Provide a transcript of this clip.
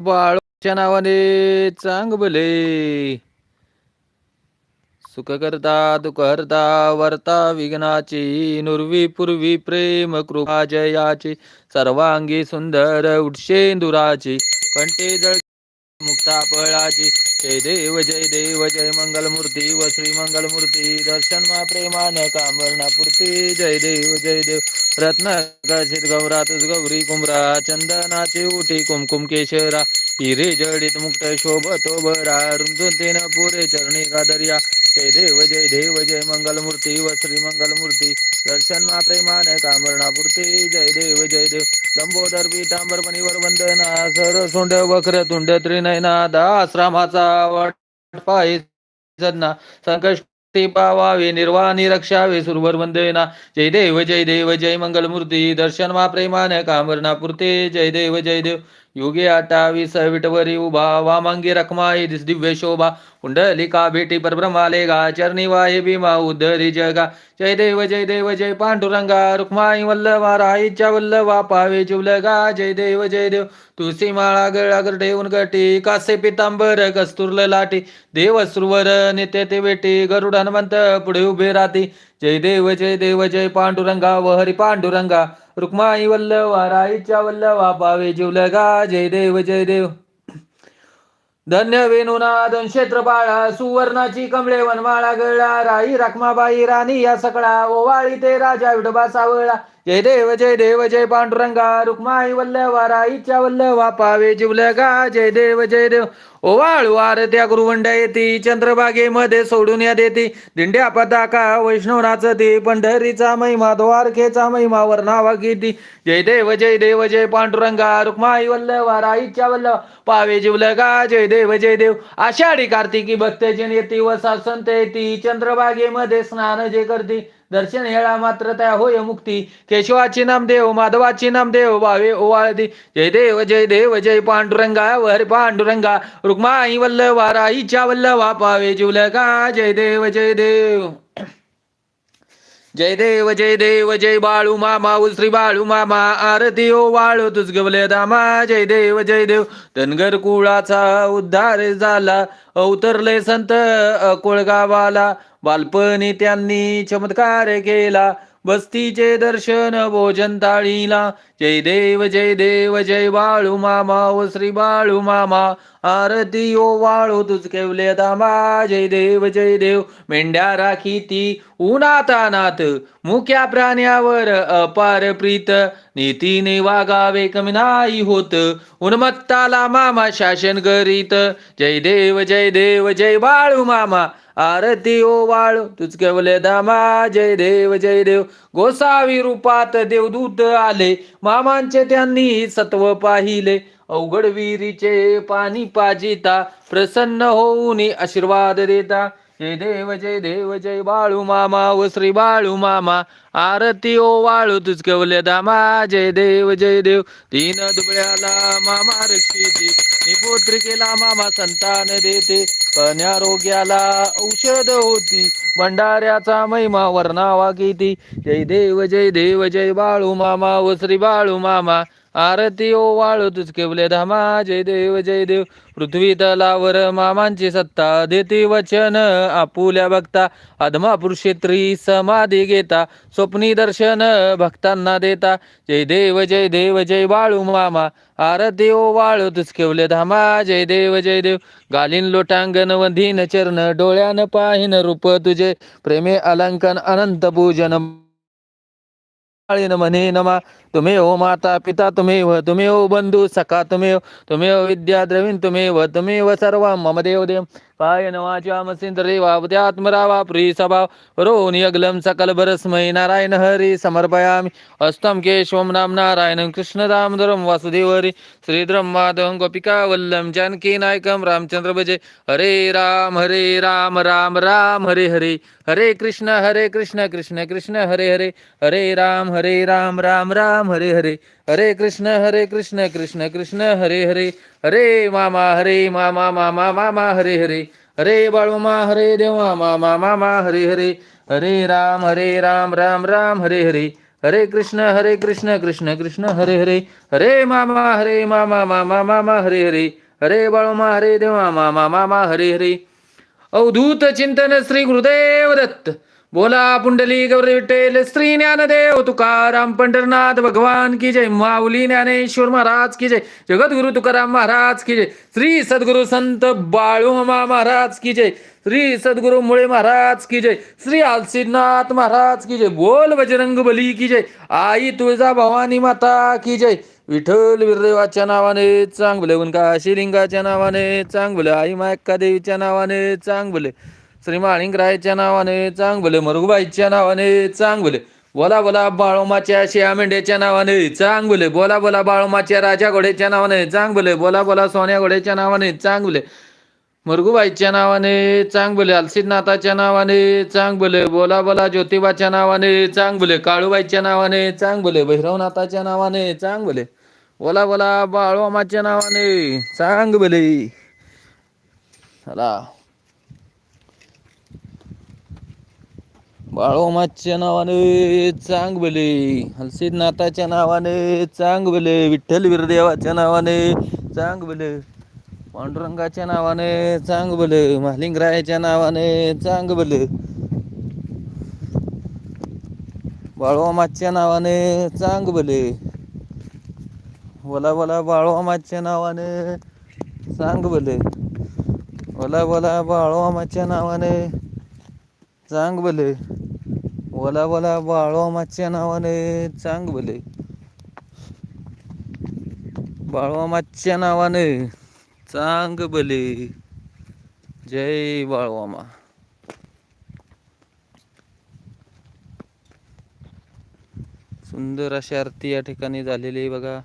बाळूच्या नावाने चांग भले. सुख करता दुख हरता वर्ता विघ्नाची नुर्वी पूर्वी प्रेम कृपा जयाची सर्वांगी सुंदर उठशेंदुराची कंटे जळ मुक्ता पळाची जय देव जय देव जय मंगलमूर्ती व श्री मंगलमूर्ती. दर्शन मा प्रेमान कामरणा जय देव जय देव. रत्न गसित गौरा तुझ गौरी कुमरा चंदनाची उठी कुमकुम केशरा. हिरे जडित मुक्त शोभतो बरा रुंदून पुरे चरणी गादर्या. जय देव जय देव जय मंगलमूर्ती व श्री मंगलमूर्ती. दर्शन मा प्रेमान कामरणा जय देव जय देव. लंबोदर पीतांबर मणिवर वंदना. सर सोंड वक्र तुंड त्रिनयना. दाश्रामाचा वाट पाय सदना संकष्टी पावावे निर्वाणी रक्षावे सुरवर वंदना. जय देव जय देव जय मंगलमूर्ती. दर्शन मा प्रेमान कामरणापुरते जय देव जय देव. योगी अठ्ठावीस विटवरी उभा वामांगी रखमाई दिस दिव्य शोभा. कुंडलिका भेटी परब्रह्माले गा चरणी वाहे भीमा उद्धरी जगा. जय देव जय देव जय पांडुरंगा रुक्माई वल्लवा राईच्या वल्लवा पावे जुलगा. जय देव जय देव. तुळशी माळा गळागर ठेवून गटी कासे पितांबर कस्तुरल लाटी देव सुरवर नित्य ते बेटी गरुड हनुमंत पुढे उभे राहती. जय देव जय देव जय पांडुरंगा व हरी पांडुरंगा. रुक्माई वल्लवा राईच्या वल्लवा पावे जिवलगा जय देव जय देव. धन्य वेणुनादन क्षेत्रपाळा सुवर्णाची कमळे वनमाळा गळा. राई रखमाबाई राणी या सकळा ओवाळी ते राजा विठोबा सावळा. जय देव जय देव जय पांडुरंगा रुक्माई वल्लवारा राईच्या वल्लवा पावे जिवलगा जय देव जय देव. ओवाळू त्या गुरुवंड्या येती चंद्रबागेमध्ये सोडून या देती. दिंड्या पताका वैष्णवनाच ती पंढरीचा महिमा द्वारकेचा महिमा वर्णावा किती जय देव जय देव जय पांडुरंगा रुक्माई वल्लभा राईच्या वल्ल पावे जिवलगा जय देव जय देव. आषाढी कार्तिकी भक्तजन येती वसा संत येती चंद्रबागेमध्ये स्नान जे करती. दर्शन हेळा मात्र त्या होय मुक्ती. केशवाची नामदेव माधवाची नामदेव भावे ओवाळती जय देव जय देव जय पांडुरंगा वर पांडुरंगा. रुक्माई वल्लवा राईच्या वल्लवा पावे जिवलगा जय देव जय देव. जय देव जय देव जय बाळू मामा श्री बाळू मामा. आरती ओ वाळू तुझ गवले दामा. जय देव जय देव. धनगर कुळाचा उद्धार झाला. अवतरले संत कोळगावाला बालपणी त्यांनी चमत्कार केला. बस्तीचे दर्शन भोजन ताळीला जय देव जय देव जय बाळू मामा व श्री बाळू मामा आरती वाळू तुझ दामा. जय देव जय देव. मेंढ्या राखी ती उनातानात मुक्या प्राण्यावर अपार प्रीत. नीतीने वागावे कमी नाही होत. उन्मत्ताला मामा शासन करीत. जय देव जय देव जय बाळू मामा. आरती ओ वाळू तुझकेवले दामा. जय देव जय देव. गोसावी रूपात देवदूत आले. मामांचे त्यांनी सत्व पाहिले. अवघड विहिरीचे पाणी पाजिता प्रसन्न होऊन आशीर्वाद देता. जय देव जय देव जय बाळू मामा व श्री बाळू मामा. आरती ओ वाळू तुझ दामा. जय देव जय देव. तीन दुबळ्याला मामा रक्षिते निपुत्रिकेला मामा संतान देते. कन्यारोग्याला औषध होती. भंडाऱ्याचा महिमा वर्णावा किती जय देव जय देव जय बाळू मामा व श्री बाळू मामा. आरती ओ वाळू तुझ केवले धामा जय देव जय देव. पृथ्वी तलावर मामांची सत्ता देते वचन आपुल्या भक्ता. अधमा पुरुषेत्री समाधी घेता स्वप्नी दर्शन भक्तांना देता. जय देव जय देव जय बाळू मामा आरती ओ वाळू तुझ केवले धामा जय देव जय देव. गालीन लोटांगण वधीन चरण डोळ्यान पाहिन रूप तुझे. प्रेमे अलंकन अनंत पूजन म्हणे नमा। तुम्ही हो माता पिता तुम्ही व तुम्ही हो बंधू सखा तुम्ही तुम्ही हो विद्या द्रवीण तुम्ही व तुम्ही व सर्व। मम देव देव काय नवाच्या मसिंद्रे वावत्यात्मरावा प्री स्वभाव रोनी अगलम सकल बरस्मय नारायण हरी समर्पयामि. हस्तं केशवं नाम नारायणं कृष्णदामोदरं वासुदेव हरि श्रीधरं माधवं गोपिका वल्लम जानकी नायकं रामचंद्र भजे. हरे राम हरे राम राम राम हरे हरे. हरे कृष्ण हरे कृष्ण कृष्ण कृष्ण हरे हरे. हरे राम हरे राम राम राम हरे हरे. हरे कृष्ण हरे कृष्ण कृष्ण कृष्ण हरे हरे हरे मामा हरे मामा मामा मामा हरे हरे हरे बाळूमा हरे देवा मामा मामा हरे हरे हरे राम हरे राम राम राम हरे हरे हरे कृष्ण हरे कृष्ण कृष्ण कृष्ण हरे हरे हरे मामा हरे मामा मामा मामा हरे हरे हरे बाळूमा हरे देवा मामा मामा हरे हरे। अवधूत चिंतन श्री गुरुदेव दत्त। बोला पुंडली गौरी विठ्ठल श्री ज्ञानदेव तुकाराम पंढरनाथ भगवान की जय माऊली ज्ञानेश्वर महाराज की जय जगद्गुरु तुकाराम महाराज की जय श्री सद्गुरु संत बाळूमा महाराज की जय श्री सद्गुरु मुळे महाराज की जय श्री आलसीनाथ महाराज की जय बोल बजरंग बली की जय आई तुळजा भवानी माता की जय विठ्ठल वीरदेवाच्या नावाने चांगले उनका शिलिंगाच्या नावाने चांगले आई मायक्का देवीच्या नावाने चांगले श्री माळिंगरायच्या नावाने चांगले मरुगबाईच्या नावाने चांगले बोला बोला बाळोमाच्या शिया मेंढ्याच्या नावाने चांगले बोला बोला बाळोमाच्या राजा घोड्याच्या नावाने चांगले बोला बोला सोन्या घोड्याच्या नावाने चांगले मरगुबाईच्या नावाने चांगले अलसिदनाथाच्या नावाने चांगले बोला बोला ज्योतिबाच्या नावाने चांगले काळूबाईच्या नावाने चांगले भैरवनाथाच्या नावाने चांगले बोला बोला बाळोमाच्या नावाने चांगले चला बाळोमाच्या नावाने चांगबले हलसिदनाथाच्या नावाने चांगबले विठ्ठल वीरदेवाच्या नावाने चांगबले पांडुरंगाच्या नावाने चांगबले महालिंगरायाच्या नावाने चांगबले बाळोमाच्या नावाने चांगबले बोला बोला बाळोमाच्या नावाने चांगबले बोला बोला बाळोमाच्या नावाने चांगबले बोला बोला बाळोमाच्या नावाने चांगले बाळोमाच्या नावाने चांगले जय बाळवामा सुंदर अशी आरती या ठिकाणी झालेली आहे बघा.